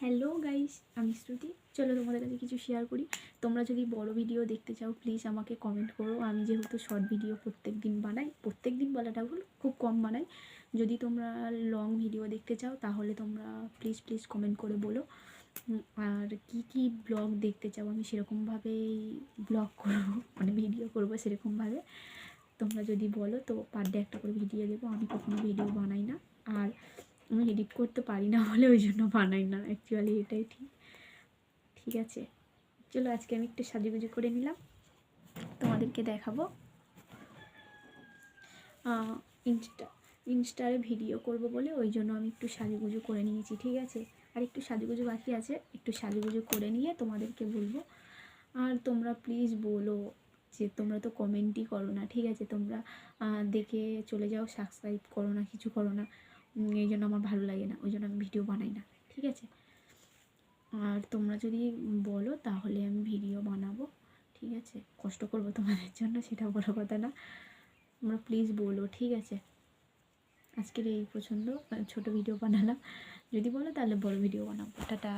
Hello guys আমি শ্রুতি। চলো তোমাদের কাছে কিছু শেয়ার করি। তোমরা যদি বড় ভিডিও দেখতে চাও প্লিজ আমাকে কমেন্ট করো। আমি যেহেতু শর্ট ভিডিও প্রত্যেক দিন বানাই প্রত্যেক দিন বলাটা ভুল, খুব কম বানাই। যদি তোমরা লং ভিডিও দেখতে চাও, তাহলে তোমরা প্লিজ প্লিজ কমেন্ট করে বলো। আর কি কি ব্লগ দেখতে চাও, আমি সেরকমভাবেই ব্লগ করব মানে ভিডিও করব সেরকমভাবে। তোমরা যদি বলো, তো পার ডে একটা করে ভিডিও দেবো। আমি কখনো ভিডিও বানাই না। আর এডিট করতে পারি না বলে ওই জন্য বানাই না অ্যাকচুয়ালি এটাই ঠিক। ঠিক আছে, চলো আজকে আমি একটু সাজুগুজু করে নিলাম। তোমাদেরকে দেখাবো। ইনস্টা, ইনস্টারে ভিডিও করব বলে ওই জন্য আমি একটু সাজুগুজু করে নিয়েছি, ঠিক আছে? আর একটু সাজুগুজু বাকি আছে, একটু সাজুগুজু করে নিয়ে তোমাদেরকে বলব। আর তোমরা প্লিজ বলো যে তোমরা তো কমেন্টই করো না, ঠিক আছে? তোমরা দেখে চলে যাও সাবস্ক্রাইব করো না, কিছু করো না। এই জন্য আমার ভালো লাগে না, ওই জন্য আমি ভিডিও বানাই না, ঠিক আছে? আর তোমরা যদি বলো তাহলে আমি ভিডিও বানাবো, ঠিক আছে? কষ্ট করব তোমাদের জন্য, সেটা বড় কথা না। তোমরা প্লিজ বলো, ঠিক আছে? আজকের এই পছন্দ ছোট ভিডিও বানালাম। যদি বলো তাহলে বড় ভিডিও বানাবো। টাটা।